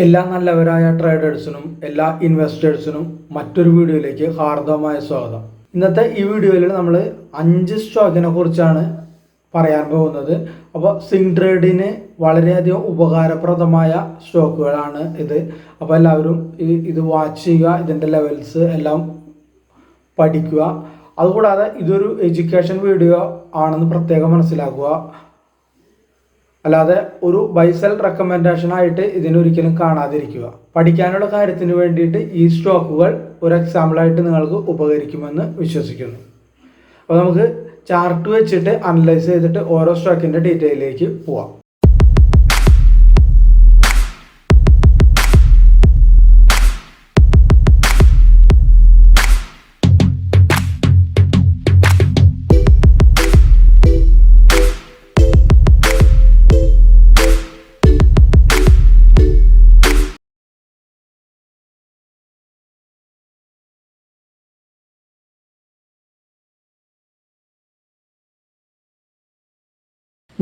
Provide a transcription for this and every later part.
എല്ലാ നല്ലവരായ ട്രേഡേഴ്സിനും എല്ലാ ഇൻവെസ്റ്റേഴ്സിനും മറ്റൊരു വീഡിയോയിലേക്ക് ഹാർദവമായ സ്വാഗതം. ഇന്നത്തെ ഈ വീഡിയോയിൽ നമ്മൾ അഞ്ച് സ്റ്റോക്കിനെ കുറിച്ചാണ് പറയാൻ പോകുന്നത്. അപ്പോൾ സിംഗ് ട്രേഡിന് വളരെയധികം ഉപകാരപ്രദമായ സ്റ്റോക്കുകളാണ് ഇത്. അപ്പോൾ എല്ലാവരും ഈ ഇത് വാച്ച് ചെയ്യുക ഇതിന്റെ ലെവൽസ് എല്ലാം പഠിക്കുക. അതുകൂടാതെ ഇതൊരു എഡ്യൂക്കേഷൻ വീഡിയോ ആണെന്ന് പ്രത്യേകം മനസ്സിലാക്കുക. അല്ലാതെ ഒരു ബൈസെൽ റെക്കമെൻഡേഷൻ ആയിട്ട് ഇതിനൊരിക്കലും കാണാതിരിക്കുക. പഠിക്കാനുള്ള കാര്യത്തിന് വേണ്ടിയിട്ട് ഈ സ്റ്റോക്കുകൾ ഒരു എക്സാമ്പിളായിട്ട് നിങ്ങൾക്ക് ഉപകരിക്കുമെന്ന് വിശ്വസിക്കുന്നു. അപ്പോൾ നമുക്ക് ചാർട്ട് വെച്ചിട്ട് അനലൈസ് ചെയ്തിട്ട് ഓരോ സ്റ്റോക്കിന്റെ ഡീറ്റെയിലേക്ക് പോവാം.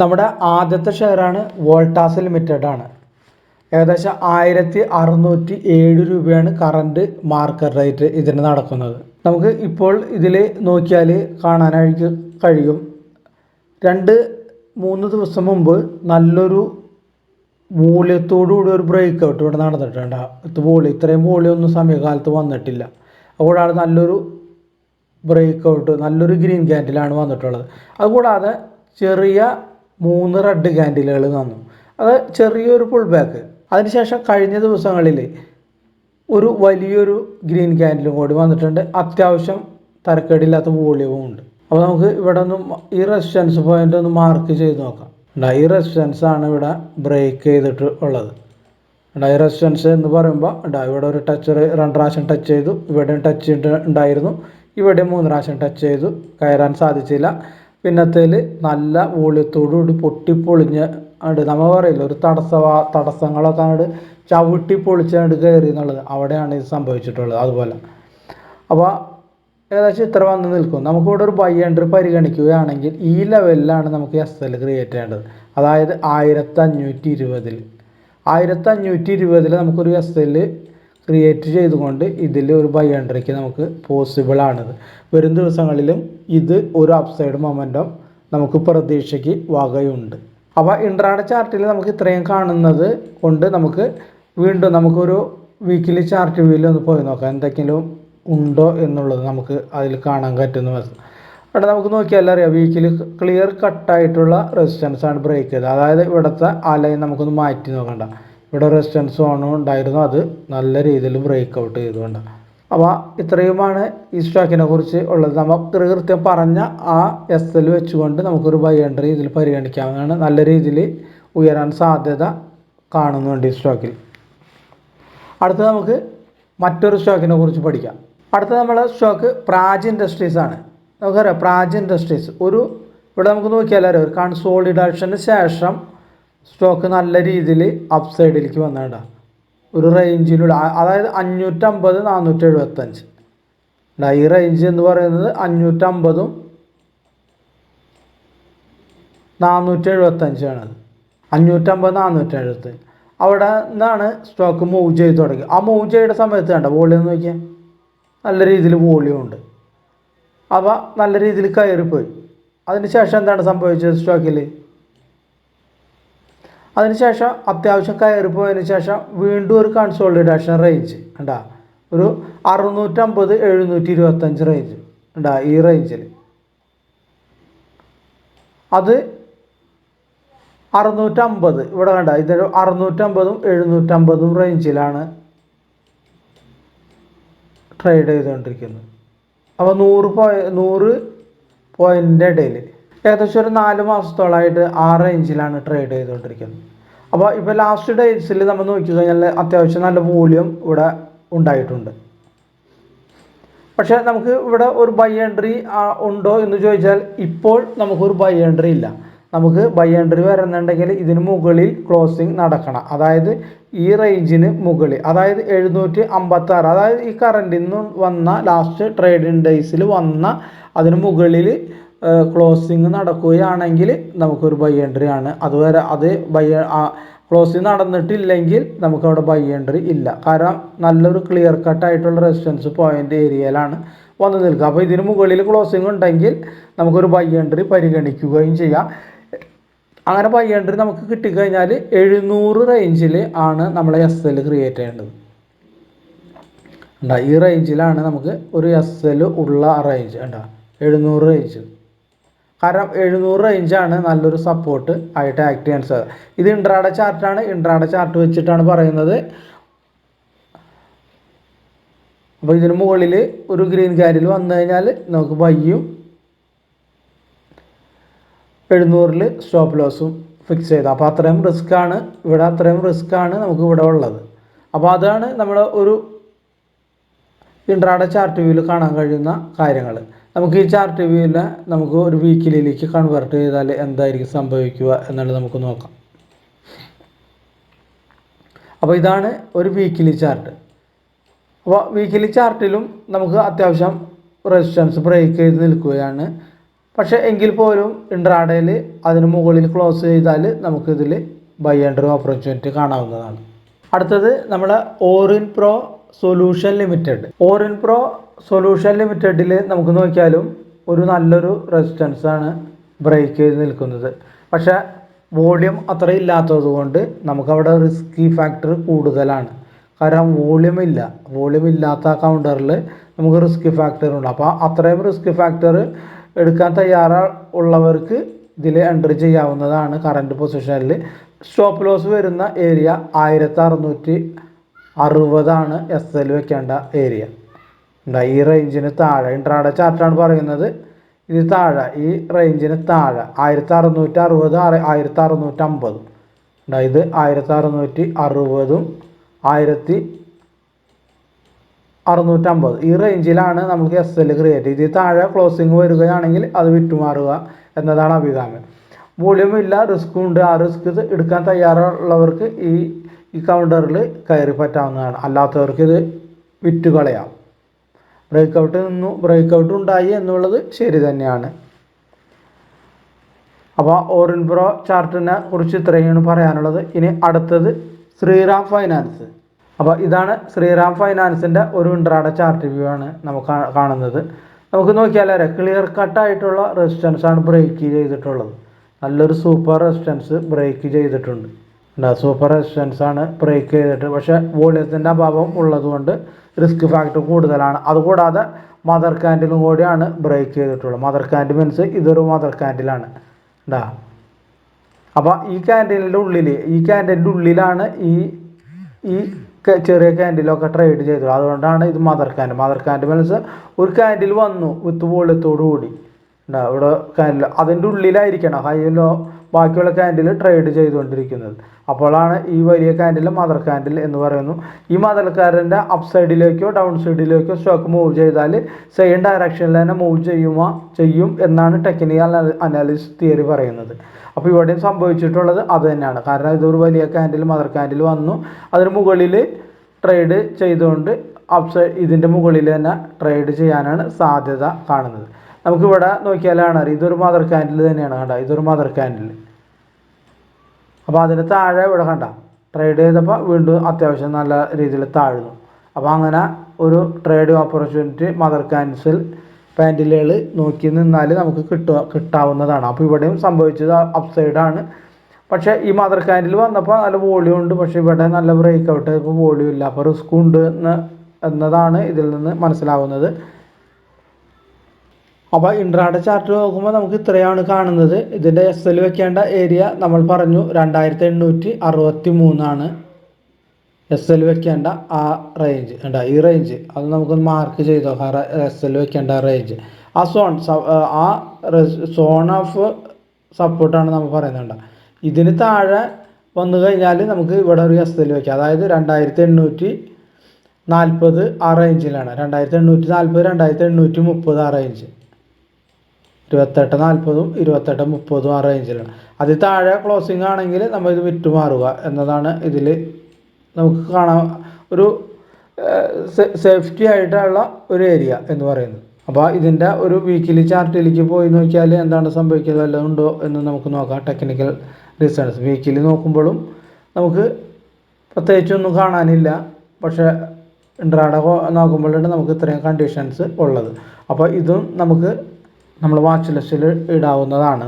നമ്മുടെ ആദ്യത്തെ ഷെയറാണ് വോൾട്ടാസ് ലിമിറ്റഡ് ആണ്. ഏകദേശം ആയിരത്തി അറുന്നൂറ്റി ഏഴ് രൂപയാണ് കറണ്ട് മാർക്കറ്റ് റേറ്റ് ഇതിന് നടക്കുന്നത്. നമുക്ക് ഇപ്പോൾ ഇതിൽ നോക്കിയാൽ കാണാനായിട്ട് കഴിയും. രണ്ട് മൂന്ന് ദിവസം മുമ്പ് നല്ലൊരു മൂല്യത്തോടുകൂടി ഒരു ബ്രേക്ക് ഔട്ട് ഇവിടെ നടന്നിട്ടുണ്ട്. ഇത് വോളി ഇത്രയും വോളിയൊന്നും സമയകാലത്ത് വന്നിട്ടില്ല. അതുകൂടാതെ നല്ലൊരു ബ്രേക്ക് ഔട്ട് നല്ലൊരു ഗ്രീൻ ക്യാൻഡിലാണ് വന്നിട്ടുള്ളത്. അതുകൂടാതെ ചെറിയ മൂന്ന് റെഡ് ക്യാൻഡിലുകൾ തന്നു. അത് ചെറിയൊരു പുൾ ബാക്ക് അതിനുശേഷം കഴിഞ്ഞ ദിവസങ്ങളിൽ ഒരു വലിയൊരു ഗ്രീൻ ക്യാൻഡിലും കൂടി വന്നിട്ടുണ്ട്. അത്യാവശ്യം തരക്കേടില്ലാത്ത വോളിയവും ഉണ്ട്. അപ്പോൾ നമുക്ക് ഇവിടെ ഒന്ന് ഈ റെസിസ്റ്റൻസ് പോയിന്റ് ഒന്ന് മാർക്ക് ചെയ്ത് നോക്കാം. ഈ റെസിസ്റ്റൻസ് ആണ് ഇവിടെ ബ്രേക്ക് ചെയ്തിട്ട് ഉള്ളത്. ഈ റെസിസ്റ്റൻസ് എന്ന് പറയുമ്പോൾ ഉണ്ടാ, ഇവിടെ ഒരു ടച്ച് രണ്ട് പ്രാവശ്യം ടച്ച് ചെയ്തു. ഇവിടെയും ടച്ച് ഉണ്ടായിരുന്നു. ഇവിടെ മൂന്ന് പ്രാവശ്യം ടച്ച് ചെയ്തു. കയറാൻ സാധിച്ചില്ല. പിന്നത്തേൽ നല്ല വോളിയത്തോടു കൂടി പൊട്ടിപ്പൊളിഞ്ഞ് ഉണ്ട് നമ്മൾ പറയില്ല ഒരു തടസ്സ തടസ്സങ്ങളൊക്കെ അങ്ങോട്ട് ചവിട്ടി പൊളിച്ചങ്ങോട്ട് കയറി എന്നുള്ളത് അവിടെയാണ് ഇത് സംഭവിച്ചിട്ടുള്ളത് അതുപോലെ. അപ്പോൾ ഏകദേശം ഇത്ര വന്ന് നിൽക്കും. നമുക്കിവിടെ ഒരു ബൈ പരിഗണിക്കുകയാണെങ്കിൽ ഈ ലെവലിലാണ് നമുക്ക് എസ് എൽ ക്രിയേറ്റ് ചെയ്യേണ്ടത്. അതായത് ആയിരത്തി അഞ്ഞൂറ്റി ഇരുപതിൽ ആയിരത്തി അഞ്ഞൂറ്റി ഇരുപതിൽ നമുക്കൊരു എസ് എൽ ക്രിയേറ്റ് ചെയ്തുകൊണ്ട് ഇതിൽ ഒരു ബൈ എൻട്രിക്ക് നമുക്ക് പോസിബിൾ ആണിത്. വരും ദിവസങ്ങളിലും ഇത് ഒരു അപ്സൈഡ് മൊമെന്റം നമുക്ക് പ്രതീക്ഷയ്ക്ക് വകയുണ്ട്. അപ്പോൾ ഇൻട്രാഡ ചാർട്ടിൽ നമുക്ക് ഇത്രയും കാണുന്നത് കൊണ്ട് നമുക്ക് വീണ്ടും നമുക്കൊരു വീക്കിലി ചാർട്ട് വ്യൂവിൽ ഒന്ന് പോയി നോക്കാം. എന്തെങ്കിലും ഉണ്ടോ എന്നുള്ളത് നമുക്ക് അതിൽ കാണാൻ പറ്റുന്ന അവിടെ നമുക്ക് നോക്കിയാൽ അറിയാം വീക്കിൽ ക്ലിയർ കട്ടായിട്ടുള്ള റെസിസ്റ്റൻസ് ആണ് ബ്രേക്ക് ചെയ്തത്. അതായത് ഇവിടുത്തെ ആ ലൈൻ നമുക്കൊന്ന് മാറ്റി നോക്കണ്ട. ഇവിടെ റെസിസ്റ്റൻസ് ഓണും ഉണ്ടായിരുന്നു. അത് നല്ല രീതിയിൽ ബ്രേക്ക് ഔട്ട് ചെയ്തുകൊണ്ട്. അപ്പോൾ ഇത്രയുമാണ് ഈ സ്റ്റോക്കിനെ കുറിച്ച് ഉള്ളത്. നമ്മൾ കൃത്യം പറഞ്ഞ ആ എസ് എൽ വെച്ചുകൊണ്ട് നമുക്കൊരു ബൈ എൻട്രി ഇതിൽ പരിഗണിക്കാവുന്നതാണ്. നല്ല രീതിയിൽ ഉയരാൻ സാധ്യത കാണുന്നുണ്ട് ഈ സ്റ്റോക്കിൽ അടുത്ത നമുക്ക് മറ്റൊരു സ്റ്റോക്കിനെ കുറിച്ച് പഠിക്കാം. അടുത്ത നമ്മളെ സ്റ്റോക്ക് പ്രാജ് ഇൻഡസ്ട്രീസ് ആണ്. നമുക്കറിയാം പ്രാജ് ഇൻഡസ്ട്രീസ്. ഒരു ഇവിടെ നമുക്ക് നോക്കിയാൽ അറിയാം ഒരു കൺസോളിഡേഷന് ശേഷം സ്റ്റോക്ക് നല്ല രീതിയിൽ അപ്സൈഡിലേക്ക് വന്നേണ്ട ഒരു റേഞ്ചിലുള്ള അതായത് അഞ്ഞൂറ്റമ്പത് നാനൂറ്റി എഴുപത്തഞ്ച് ഈ റേഞ്ച് എന്ന് പറയുന്നത് അഞ്ഞൂറ്റമ്പതും നാനൂറ്റി എഴുപത്തഞ്ചാണ് അഞ്ഞൂറ്റമ്പത് നാനൂറ്റി എഴുപത്തഞ്ച് അവിടെ നിന്നാണ് സ്റ്റോക്ക് മൂവ് ചെയ്ത് തുടങ്ങി ആ മൂവ് ചെയ്ത സമയത്ത് വേണ്ട വോളിയം നോക്കിയാൽ നല്ല രീതിയിൽ വോളിയം ഉണ്ട്. അപ്പോൾ നല്ല രീതിയിൽ കയറിപ്പോയി. അതിന് ശേഷം എന്താണ് സംഭവിച്ചത് സ്റ്റോക്കിൽ അതിനുശേഷം അത്യാവശ്യം കയറിപ്പോയതിന് ശേഷം വീണ്ടും ഒരു കൺസോളിഡേഷൻ റേഞ്ച് ഉണ്ടാ ഒരു അറുന്നൂറ്റമ്പത് എഴുന്നൂറ്റി ഇരുപത്തഞ്ച് റേഞ്ച് ഉണ്ടാ ഈ റേഞ്ചിൽ അത് അറുന്നൂറ്റമ്പത് ഇവിടെ കണ്ട ഇതൊരു അറുന്നൂറ്റമ്പതും എഴുന്നൂറ്റമ്പതും റേഞ്ചിലാണ് ട്രേഡ് ചെയ്തുകൊണ്ടിരിക്കുന്നത് അപ്പോൾ നൂറ് പോയ നൂറ് പോയിന്റിന്റെ ഇടയിൽ ഏകദേശം ഒരു നാല് മാസത്തോളമായിട്ട് ആ റേഞ്ചിലാണ് ട്രേഡ് ചെയ്തുകൊണ്ടിരിക്കുന്നത്. അപ്പോൾ ഇപ്പോൾ ലാസ്റ്റ് ഡേയ്സിൽ നമ്മൾ നോക്കിക്കഴിഞ്ഞാൽ അത്യാവശ്യം നല്ല വോളിയം ഇവിടെ ഉണ്ടായിട്ടുണ്ട്. പക്ഷേ നമുക്ക് ഇവിടെ ഒരു ബൈ എൻട്രി ഉണ്ടോ എന്ന് ചോദിച്ചാൽ ഇപ്പോൾ നമുക്കൊരു ബൈ എൻട്രി ഇല്ല. നമുക്ക് ബൈ എൻട്രി വരുന്നുണ്ടെങ്കിൽ ഇതിന് മുകളിൽ ക്ലോസിങ് നടക്കണം. അതായത് ഈ റേഞ്ചിന് മുകളിൽ അതായത് എഴുന്നൂറ്റി അമ്പത്തി ആറ് അതായത് ഈ കറണ്ടിൽ നിന്ന് വന്ന ലാസ്റ്റ് ട്രേഡിംഗ് ഡേയ്സിൽ വന്ന അതിന് മുകളിൽ ക്ലോസിങ് നടക്കുകയാണെങ്കിൽ നമുക്കൊരു ബൈ എൻട്രി ആണ്. അതുവരെ അത് ബൈ ക്ലോസിങ് നടന്നിട്ടില്ലെങ്കിൽ നമുക്ക് അവിടെ ബൈ എൻട്രി ഇല്ല. കാരണം നല്ലൊരു ക്ലിയർ കട്ട് ആയിട്ടുള്ള റെസിസ്റ്റൻസ് പോയിന്റ് ഏരിയയിലാണ് വന്നു നിൽക്കുക. അപ്പോൾ ഇതിന് മുകളിൽ ക്ലോസിങ് ഉണ്ടെങ്കിൽ നമുക്കൊരു ബൈ എൻട്രി പരിഗണിക്കുകയും ചെയ്യാം. അങ്ങനെ ബൈ എൻട്രി നമുക്ക് കിട്ടിക്കഴിഞ്ഞാൽ എഴുന്നൂറ് റേഞ്ചിൽ ആണ് നമ്മൾ എസ് എൽ ക്രിയേറ്റ് ചെയ്യേണ്ടത്. ഉണ്ടാ ഈ റേഞ്ചിലാണ് നമുക്ക് ഒരു എസ് എൽ ഉള്ള റേഞ്ച് ഉണ്ടാ എഴുന്നൂറ് റേഞ്ച് കാരണം എഴുന്നൂറ് റേഞ്ചാണ് നല്ലൊരു സപ്പോർട്ട് ആയിട്ട് ആക്ട് ചെയ്യാൻ സാധിക്കും ഇത് ഇൻട്രാഡ ചാർട്ടാണ് ഇൻട്രാഡ ചാർട്ട് വെച്ചിട്ടാണ് പറയുന്നത്. അപ്പോൾ ഇതിന് മുകളിൽ ഒരു ഗ്രീൻ ക്യാൻഡിൽ വന്നു കഴിഞ്ഞാൽ നമുക്ക് ബയ്യും എഴുന്നൂറിൽ സ്റ്റോപ്പ് ലോസും ഫിക്സ് ചെയ്ത്. അപ്പോൾ അത്രയും റിസ്ക് ആണ്. ഇവിടെ അത്രയും റിസ്ക് ആണ് നമുക്ക് ഇവിടെ ഉള്ളത്. അപ്പോൾ അതാണ് നമ്മുടെ ഒരു ഇൻട്രാഡ ചാർട്ട് വ്യൂവിൽ കാണാൻ കഴിയുന്ന കാര്യങ്ങൾ നമുക്ക് ഈ ചാർട്ട് വ്യൂവിനെ നമുക്ക് ഒരു വീക്കിലേക്ക് കൺവേർട്ട് ചെയ്താൽ എന്തായിരിക്കും സംഭവിക്കുക എന്നുള്ളത് നമുക്ക് നോക്കാം. അപ്പോൾ ഇതാണ് ഒരു വീക്കിലി ചാർട്ട് അപ്പോൾ വീക്കിലി ചാർട്ടിലും നമുക്ക് അത്യാവശ്യം റെസിസ്റ്റൻസ് ബ്രേക്ക് ചെയ്ത് നിൽക്കുകയാണ്. പക്ഷേ എങ്കിൽ പോലും ഇൻട്രാഡയിൽ അതിന് മുകളിൽ ക്ലോസ് ചെയ്താൽ നമുക്കിതിൽ ബൈ ആൻഡ് ഓപ്പർച്യൂണിറ്റി കാണാവുന്നതാണ്. അടുത്തത് നമ്മുടെ Aurionpro solution limited. Aurionpro solution ലിമിറ്റഡിൽ നമുക്ക് നോക്കിയാലും ഒരു നല്ലൊരു റെസിസ്റ്റൻസ് ആണ് ബ്രേക്ക് ചെയ്ത് നിൽക്കുന്നത്. പക്ഷെ വോളിയം അത്ര ഇല്ലാത്തത് കൊണ്ട് നമുക്കവിടെ റിസ്കി ഫാക്ടർ കൂടുതലാണ്. കാരണം വോളിയം ഇല്ല. വോളിയം ഇല്ലാത്ത കൗണ്ടറിൽ നമുക്ക് റിസ്ക് ഫാക്ടർ ഉണ്ട്. അപ്പോൾ അത്രയും റിസ്ക് ഫാക്ടർ എടുക്കാൻ തയ്യാറാ ഉള്ളവർക്ക് ഇതിൽ എൻട്രി ചെയ്യാവുന്നതാണ് കറണ്ട് പൊസിഷനിൽ സ്റ്റോപ്പ് ലോസ് വരുന്ന ഏരിയ ആയിരത്തി അറുന്നൂറ്റി അറുപതാണ് എസ് എൽ വെക്കേണ്ട ഏരിയ ഉണ്ടാ ഈ റേഞ്ചിന് താഴെ. ഇൻട്രാഡ ചാർട്ടാണ് പറയുന്നത്. ഇത് താഴെ. ഈ റേഞ്ചിന് താഴെ. ആയിരത്തി അറുന്നൂറ്റി അറുപത് ആയിരത്തി അറുന്നൂറ്റി അമ്പത് ഉണ്ടാ ഇത് ആയിരത്തി അറുന്നൂറ്റി അറുപതും ആയിരത്തി അറുന്നൂറ്റമ്പത് ഈ റേഞ്ചിലാണ് നമുക്ക് എസ് എൽ ക്രിയേറ്റ് ഇതിൽ താഴെ ക്ലോസിങ് വരികയാണെങ്കിൽ അത് വിറ്റുമാറുക എന്നതാണ് അഭികാമ്യം. മൂല്യമില്ല റിസ്ക്കും ഉണ്ട്. ആ റിസ്ക് എടുക്കാൻ തയ്യാറുള്ളവർക്ക് ഈ ഈ കൗണ്ടറിൽ കയറി പറ്റാവുന്നതാണ്. അല്ലാത്തവർക്ക് ഇത് വിറ്റ് കളയാം ബ്രേക്ക് ഔട്ട് നിന്നു ബ്രേക്ക് ഔട്ട് ഉണ്ടായി എന്നുള്ളത് ശരി തന്നെയാണ്. അപ്പോൾ ഓറിൻ പ്രോ ചാർട്ടിനെ കുറിച്ച് ഇത്രയാണ് പറയാനുള്ളത്. ഇനി അടുത്തത് ശ്രീറാം ഫൈനാൻസ് അപ്പോൾ ഇതാണ് ശ്രീറാം ഫൈനാൻസിന്റെ ഒരു ഇൻട്രാഡ ചാർട്ട് വ്യൂ ആണ് നമുക്ക് കാണുന്നത്. നമുക്ക് നോക്കിയാൽ അല്ലേ? ക്ലിയർ കട്ടായിട്ടുള്ള റെസിസ്റ്റൻസ് ആണ് ബ്രേക്ക് ചെയ്തിട്ടുള്ളത്. നല്ലൊരു സൂപ്പർ റെസിസ്റ്റൻസ് ബ്രേക്ക് ചെയ്തിട്ടുണ്ട്. സൂപ്പർ റെസിസ്റ്റൻസ് ആണ് ബ്രേക്ക് ചെയ്തിട്ട്. പക്ഷേ വോളിയത്തിന്റെ അഭാവം ഉള്ളതുകൊണ്ട് റിസ്ക് ഫാക്ടർ കൂടുതലാണ്. അതുകൂടാതെ മദർ കാൻഡിലും കൂടിയാണ് ബ്രേക്ക് ചെയ്തിട്ടുള്ളത്. മദർ കാൻഡിൽ മീൻസ് ഇതൊരു മദർ കാൻഡിലാണ് ഉണ്ടാ അപ്പോൾ ഈ ക്യാന്റീനിന്റെ ഉള്ളിൽ ഈ ക്യാന്റീന്റെ ഉള്ളിലാണ് ഈ ഈ ചെറിയ ക്യാൻഡിലൊക്കെ ട്രേഡ് ചെയ്തത്. അതുകൊണ്ടാണ് ഇത് mother candle mother candle means ഒരു ക്യാൻഡിൽ വന്നു വിത്ത് വോളിയത്തോടു കൂടി. ഉണ്ടാ ഇവിടെ ക്യാൻഡിൽ അതിന്റെ ഉള്ളിലായിരിക്കണം ഹൈയിലോ ബാക്കിയുള്ള കാൻഡിൽ ട്രേഡ് ചെയ്തുകൊണ്ടിരിക്കുന്നത്. അപ്പോഴാണ് ഈ വലിയ കാൻഡിൽ മദർ കാൻഡിൽ എന്ന് പറയുന്നു. ഈ മദർ അപ്പ് സൈഡിലേക്കോ ഡൗൺ സൈഡിലേക്കോ സ്റ്റോക്ക് മൂവ് ചെയ്താൽ സെയിം ഡയറക്ഷനിൽ തന്നെ മൂവ് ചെയ്യുമോ ചെയ്യും എന്നാണ് ടെക്നിക്കൽ അനാലിസിസ് തിയറി പറയുന്നത്. അപ്പോൾ ഇവിടെയും സംഭവിച്ചിട്ടുള്ളത് അത് തന്നെയാണ്. കാരണം ഇതൊരു വലിയ കാൻഡിൽ മദർ കാൻഡിൽ വന്നു. അതിന് മുകളിൽ ട്രേഡ് ചെയ്തുകൊണ്ട് അപ്സൈഡ് ഇതിന്റെ മുകളിൽ തന്നെ ട്രേഡ് ചെയ്യാനാണ് സാധ്യത കാണുന്നത്. നമുക്കിവിടെ നോക്കിയാലാണ് അറിയാം ഇതൊരു മദർ കാൻഡിൽ തന്നെയാണ് കണ്ട. ഇതൊരു മദർ കാൻഡിൽ അപ്പോൾ അതിന് താഴെ ഇവിടെ കണ്ട. ട്രേഡ് ചെയ്തപ്പോൾ വീണ്ടും അത്യാവശ്യം നല്ല രീതിയിൽ താഴ്ന്നു. അപ്പോൾ അങ്ങനെ ഒരു ട്രേഡ് ഓപ്പർച്യൂണിറ്റി മദർ ക്യാൻസിൽ പാൻഡിലുകൾ നോക്കി നിന്നാൽ നമുക്ക് കിട്ടുക കിട്ടാവുന്നതാണ്. അപ്പോൾ ഇവിടെയും സംഭവിച്ചത് അപ്സൈഡാണ് പക്ഷേ ഈ മദർ കാൻഡിൽ വന്നപ്പോൾ നല്ല വോളിയം ഉണ്ട്. പക്ഷേ ഇവിടെ നല്ല ബ്രേക്ക് ഔട്ട് ഇപ്പോൾ വോളിയം ഇല്ല. അപ്പോൾ റിസ്ക് ഉണ്ട് എന്ന് എന്നതാണ് ഇതിൽ നിന്ന് മനസ്സിലാവുന്നത്. അപ്പോൾ ഇൻട്രാഡ ചാർട്ട് നോക്കുമ്പോൾ നമുക്ക് ഇത്രയാണ് കാണുന്നത്. ഇതിന്റെ എസ് എൽ വെക്കേണ്ട ഏരിയ നമ്മൾ പറഞ്ഞു രണ്ടായിരത്തി എണ്ണൂറ്റി അറുപത്തി മൂന്നാണ് എസ് എൽ വെക്കേണ്ട ആ റേഞ്ച് ഉണ്ടാ ഈ റേഞ്ച് അത് നമുക്കൊന്ന് മാർക്ക് ചെയ്തോ? എസ് എൽ വെക്കേണ്ട റേഞ്ച് ആ സോൺ ആ സോൺ ഓഫ് സപ്പോർട്ടാണ് നമ്മൾ പറയുന്നുണ്ട് ഇതിന് താഴെ വന്നു കഴിഞ്ഞാൽ നമുക്ക് ഇവിടെ ഒരു എസ് എൽ വെക്കാം. അതായത് രണ്ടായിരത്തി എണ്ണൂറ്റി നാൽപ്പത് ആ റേഞ്ചിലാണ് രണ്ടായിരത്തി എണ്ണൂറ്റി നാൽപ്പത് രണ്ടായിരത്തി എണ്ണൂറ്റി മുപ്പത് ആ റേഞ്ച് ഇരുപത്തെട്ട് നാൽപ്പതും ഇരുപത്തെട്ട് മുപ്പതും ആ റേഞ്ചിലാണ് അതിൽ താഴെ ക്ലോസിംഗ് ആണെങ്കിൽ നമ്മൾ ഇത് വിറ്റുമാറുക എന്നതാണ് ഇതിൽ നമുക്ക് കാണാൻ ഒരു സേഫ്റ്റി ആയിട്ടുള്ള ഒരു ഏരിയ എന്ന് പറയുന്നത്. അപ്പോൾ ഇതിന്റെ ഒരു വീക്കിലി ചാർട്ടിലേക്ക് പോയി നോക്കിയാൽ എന്താണ് സംഭവിക്കുന്നത്? വല്ലതും ഉണ്ടോ എന്ന് നമുക്ക് നോക്കാം. ടെക്നിക്കൽ റീസൺസ് വീക്കിലി നോക്കുമ്പോഴും നമുക്ക് പ്രത്യേകിച്ചൊന്നും കാണാനില്ല. പക്ഷേ ഇൻട്രാഡ നോക്കുമ്പോഴാണ് നമുക്ക് ഇത്രയും കണ്ടീഷൻസ് ഉള്ളത്. അപ്പോൾ ഇതും നമുക്ക് നമ്മൾ വാച്ച് ലിസ്റ്റിൽ ഇടാവുന്നതാണ്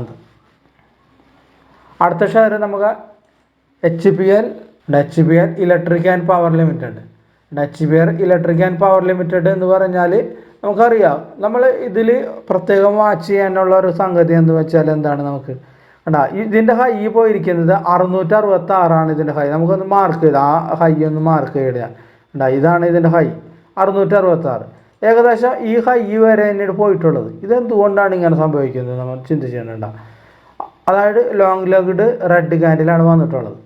അടുത്ത ഷെയർ നമുക്ക് H P L H P L electric and power limited H P L electric and power limited എന്ന് പറഞ്ഞാൽ നമുക്കറിയാം. നമ്മൾ ഇതിൽ പ്രത്യേകം വാച്ച് ചെയ്യാനുള്ള ഒരു സംഗതി എന്ന് വെച്ചാൽ എന്താണ് നമുക്ക്? കണ്ടാ ഇതിന്റെ ഹൈ പോയിരിക്കുന്നത് അറുന്നൂറ്റി അറുപത്തി ആറാണ് ഇതിന്റെ ഹൈ നമുക്കൊന്ന് മാർക്ക് ചെയ്ത് ആ ഹൈ ഒന്ന് മാർക്ക് ചെയ്തിടുക. കണ്ടാ ഇതാണ് ഇതിന്റെ ഹൈ അറുന്നൂറ്റി അറുപത്തി ആറ് ഏകദേശം ഈ ഹൈ വരെ തന്നെയാണ് പോയിട്ടുള്ളത്. ഇതെന്തുകൊണ്ടാണ് ഇങ്ങനെ സംഭവിക്കുന്നത് നമ്മൾ ചിന്തിച്ചിട്ടുണ്ടോ? അതായത് ലോങ് ലെഗ്ഡ് റെഡ് ക്യാൻഡിലാണ് വന്നിട്ടുള്ളത്.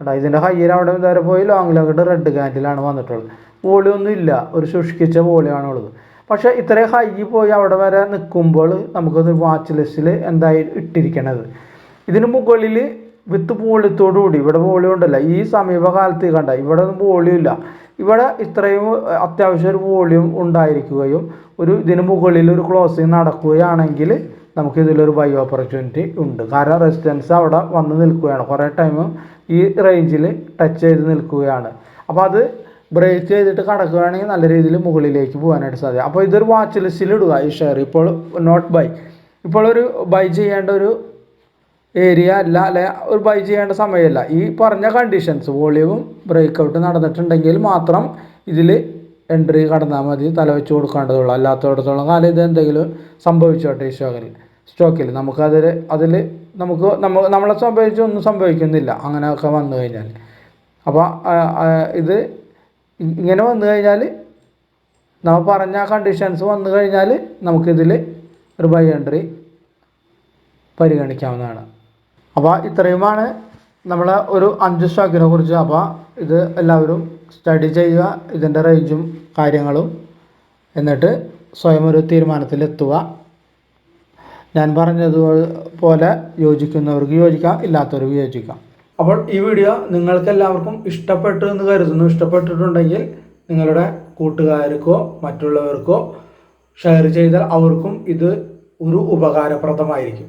കേട്ടോ ഇതിന്റെ ഹയ്യർ അവിടെ വരെ പോയി ലോങ് ലെഗ്ഡ് റെഡ് ക്യാൻഡിലാണ് വന്നിട്ടുള്ളത്. വോളിയൊന്നും ഇല്ല. ഒരു ശുഷ്കിച്ച വോളിയാണ് ഉള്ളത്. പക്ഷേ ഇത്രയും ഹൈ പോയി അവിടെ വരെ നിൽക്കുമ്പോൾ നമുക്കത് വാച്ച് ലിസ്റ്റിൽ എന്തായി ഇട്ടിരിക്കണത്. ഇതിന് മുകളിൽ വിത്ത് പോളിത്തോടുകൂടി ഇവിടെ പോളി ഉണ്ടല്ല ഈ സമീപകാലത്ത് കണ്ട ഇവിടെ ഒന്നും പോളിയില്ല ഇവിടെ ഇത്രയും അത്യാവശ്യം ഒരു വോളിയം ഉണ്ടായിരിക്കുകയും ഒരു ഇതിന് മുകളിൽ ഒരു ക്ലോസിങ് നടക്കുകയാണെങ്കിൽ നമുക്ക് ഇതിലൊരു ബൈ ഓപ്പർച്യൂണിറ്റി ഉണ്ട്. കാരണം റെസിസ്റ്റൻസ് അവിടെ വന്ന് നിൽക്കുകയാണ്. കുറേ ടൈം ഈ റേഞ്ചിൽ ടച്ച് ചെയ്ത് നിൽക്കുകയാണ്. അപ്പോൾ അത് ബ്രേക്ക് ചെയ്തിട്ട് കടക്കുകയാണെങ്കിൽ നല്ല രീതിയിൽ മുകളിലേക്ക് പോകാനായിട്ട് സാധിക്കും അപ്പോൾ ഇതൊരു വാച്ച് ലിസ്റ്റിൽ ഇടുക ഈ ഷെയർ ഇപ്പോൾ നോട്ട് ബൈ ഇപ്പോൾ ഒരു ബൈ ചെയ്യേണ്ട ഒരു ഏരിയ അല്ല അല്ലെ? ഒരു ബൈ ചെയ്യേണ്ട സമയമല്ല. ഈ പറഞ്ഞ കണ്ടീഷൻസ് വോളിയവും ബ്രേക്ക് ഔട്ട് നടന്നിട്ടുണ്ടെങ്കിൽ മാത്രം ഇതിൽ എൻട്രി കടന്നാൽ മതി തല വെച്ച് കൊടുക്കേണ്ടതുള്ളൂ. അല്ലാത്തടത്തോളം കാലം ഇത് എന്തെങ്കിലും സംഭവിച്ചോട്ടെ ഈ സ്റ്റോക്കിൽ സ്റ്റോക്കിൽ നമുക്കതിൽ അതിൽ നമുക്ക് നമ്മൾ നമ്മളെ സംഭവിച്ച് ഒന്നും സംഭവിക്കുന്നില്ല. അങ്ങനെയൊക്കെ വന്നു കഴിഞ്ഞാൽ. അപ്പോൾ ഇത് ഇങ്ങനെ വന്നു കഴിഞ്ഞാൽ നമ്മൾ പറഞ്ഞ കണ്ടീഷൻസ് വന്നു കഴിഞ്ഞാൽ നമുക്കിതിൽ ഒരു ബൈ എൻട്രി പരിഗണിക്കാവുന്നതാണ്. അപ്പോൾ ഇത്രയുമാണ് നമ്മൾ ഒരു അഞ്ച് സ്റ്റോക്കിനെ കുറിച്ച്. അപ്പോൾ ഇത് എല്ലാവരും സ്റ്റഡി ചെയ്യുക ഇതിന്റെ റേഞ്ചും കാര്യങ്ങളും എന്നിട്ട് സ്വയം ഒരു തീരുമാനത്തിലെത്തുക. ഞാൻ പറഞ്ഞതുപോലെ യോജിക്കുന്നവർക്ക് യോജിക്കാം ഇല്ലാത്തവർക്ക് യോജിക്കാം. അപ്പോൾ ഈ വീഡിയോ നിങ്ങൾക്ക് എല്ലാവർക്കും ഇഷ്ടപ്പെട്ടു എന്ന് കരുതുന്നു. ഇഷ്ടപ്പെട്ടിട്ടുണ്ടെങ്കിൽ നിങ്ങളുടെ കൂട്ടുകാർക്കോ മറ്റുള്ളവർക്കോ ഷെയർ ചെയ്താൽ അവർക്കും ഇത് ഒരു ഉപകാരപ്രദമായിരിക്കും.